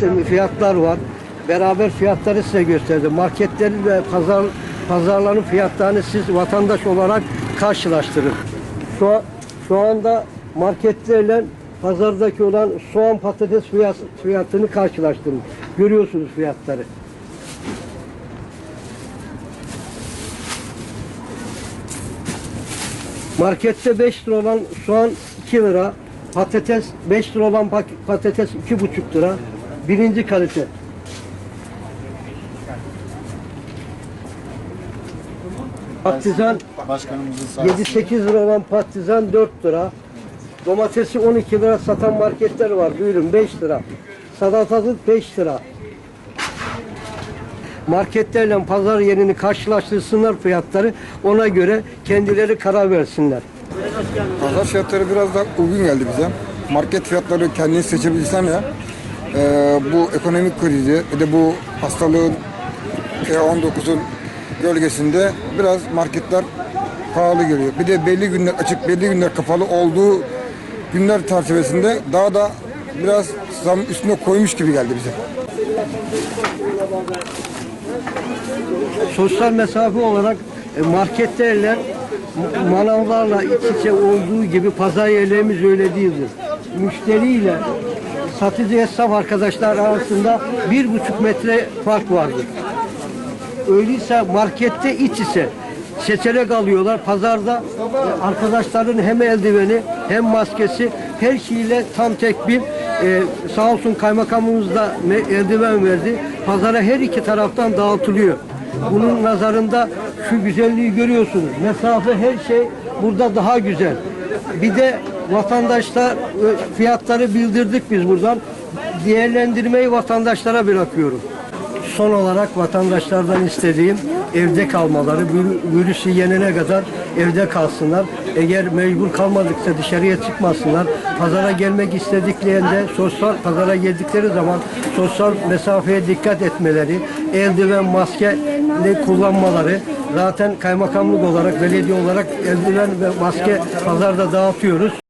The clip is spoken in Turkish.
fiyatlar var. Beraber fiyatları size gösterdim. Marketlerin ve pazar pazarların fiyatlarını siz vatandaş olarak karşılaştırın. Şu, şu anda marketlerle pazardaki olan soğan patates fiyat, fiyatını karşılaştırın. Görüyorsunuz fiyatları. Markette 5 lira olan soğan 2 lira, patates 5 lira olan patates 2,5 lira. Birinci kalite. Patlıcan Başkanımızın sayesinde. 7-8 lira olan patlıcan 4 lira. Domatesi 12 lira satan marketler var. Buyurun 5 lira. Salatalık 5 lira. Marketlerle pazar yerini karşılaştırsınlar fiyatları. Ona göre kendileri karar versinler. Pazar fiyatları biraz da uygun geldi bize. Market fiyatları kendini seçebilsem ya. E, bu ekonomik krizi ve de bu hastalığın T19'un gölgesinde biraz marketler pahalı geliyor. Bir de belli günler açık, belli günler kapalı olduğu günler çerçevesinde daha da biraz zam üstüne koymuş gibi geldi bize. Sosyal mesafe olarak e, marketlerle manavlarla iç içe olduğu gibi pazar yerlerimiz öyle değildir. Müşteriyle satıcı esnaf arkadaşlar arasında bir buçuk metre fark vardır. Öyleyse markette iç içe seçerek alıyorlar. Pazarda arkadaşların hem eldiveni hem maskesi her şeyle tam tek bir e, sağ olsun kaymakamımız da eldiven verdi. Pazara her iki taraftan dağıtılıyor. Bunun nazarında şu güzelliği görüyorsunuz. Mesafe her şey burada daha güzel. Bir de vatandaşlar e, fiyatları bildirdik biz buradan. Değerlendirmeyi vatandaşlara bırakıyorum. Son olarak vatandaşlardan istediğim evde kalmaları, vir- virüsü yenene kadar evde kalsınlar. Eğer mecbur kalmadıkça dışarıya çıkmasınlar. Pazara gelmek istediklerinde sosyal pazara geldikleri zaman sosyal mesafeye dikkat etmeleri, eldiven, maske kullanmaları. Zaten kaymakamlık olarak, belediye olarak eldiven ve maske pazarda dağıtıyoruz.